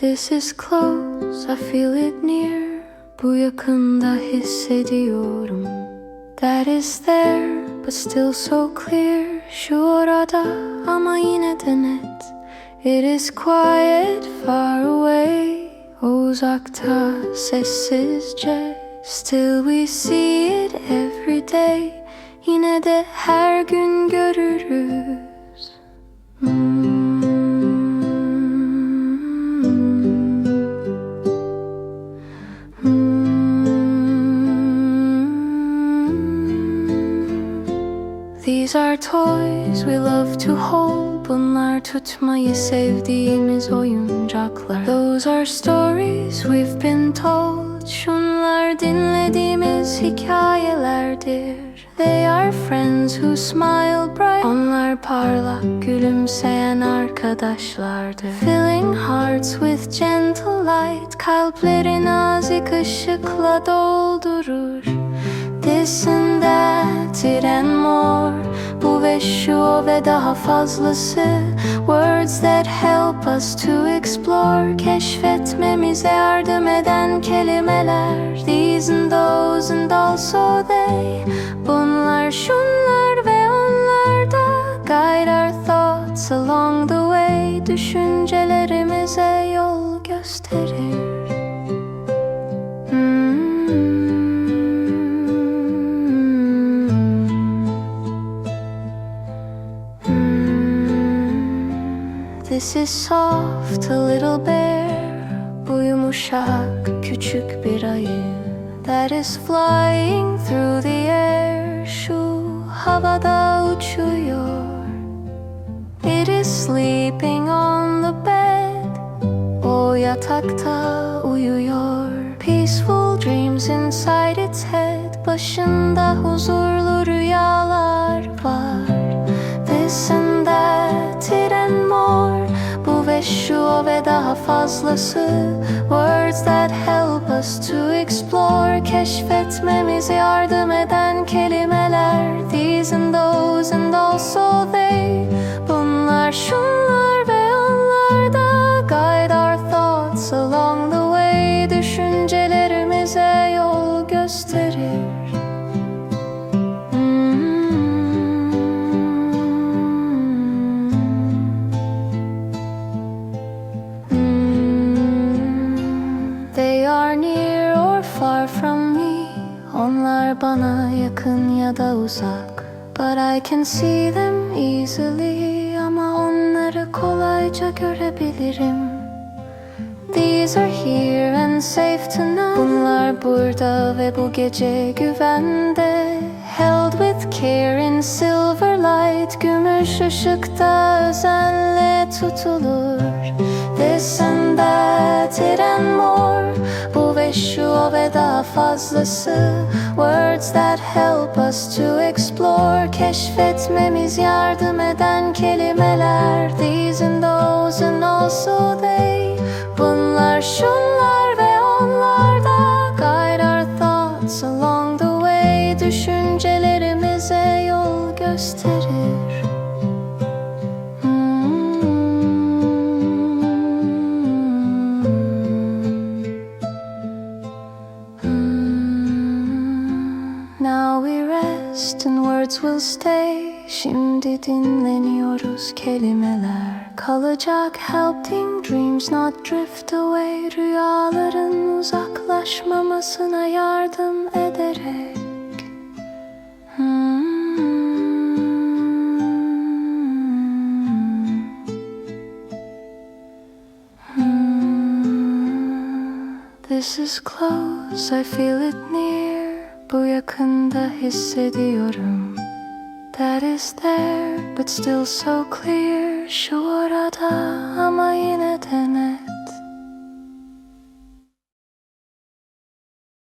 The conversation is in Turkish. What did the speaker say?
This is close, I feel it near. Bu yakında hissediyorum. That is there, but still so clear. Şu orada ama yine de net. It is quiet, far away. O uzakta sessizce. Still we see it every day. Yine de her gün görürüz. These are toys we love to hold. Bunlar tutmayı sevdiğimiz oyuncaklar. Those are stories we've been told. Şunlar dinlediğimiz hikayelerdir. They are friends who smile bright. Onlar parlak gülümseyen arkadaşlardır. Filling hearts with gentle light. Kalpleri nazik ışıkla doldurur. This and that, it and more ve ve daha fazlası. Words that help us to explore. Keşfetmemize yardım eden kelimeler. These and those and also they. Bunlar şunlar ve onlar da Guide our thoughts along the way. Düşüncelerimize This is soft, a little bear Bu yumuşak, küçük bir ayı That is flying through the air. Şu havada uçuyor. It is sleeping on the bed. O yatakta uyuyor. Peaceful dreams inside its head. Başında huzurlu fazlası. Words that help us to explore. Keşfetmemize yardım eden kelimeler. These and those and also they. Bunlar şunlar They are near or far from me. Onlar bana yakın ya da uzak But I can see them easily. Ama onları kolayca görebilirim. These are here and safe to know. Bunlar burada ve bu gece güvende. Held with care in silver light Gümüş ışıkta özenle tutulur fazlası. Words that help us to explore. Keşfetmemiz yardım eden kelimeler. These and those and also they. Bunlar şunlar We rest and words will stay. Şimdi dinleniyoruz kelimeler. Kalacak helping dreams not drift away. Rüyaların uzaklaşmamasına yardım ederek. Hmm. This is close, I feel it near. Bu yakında hissediyorum. That is there, but still so clear. Şu orada ama yine de net.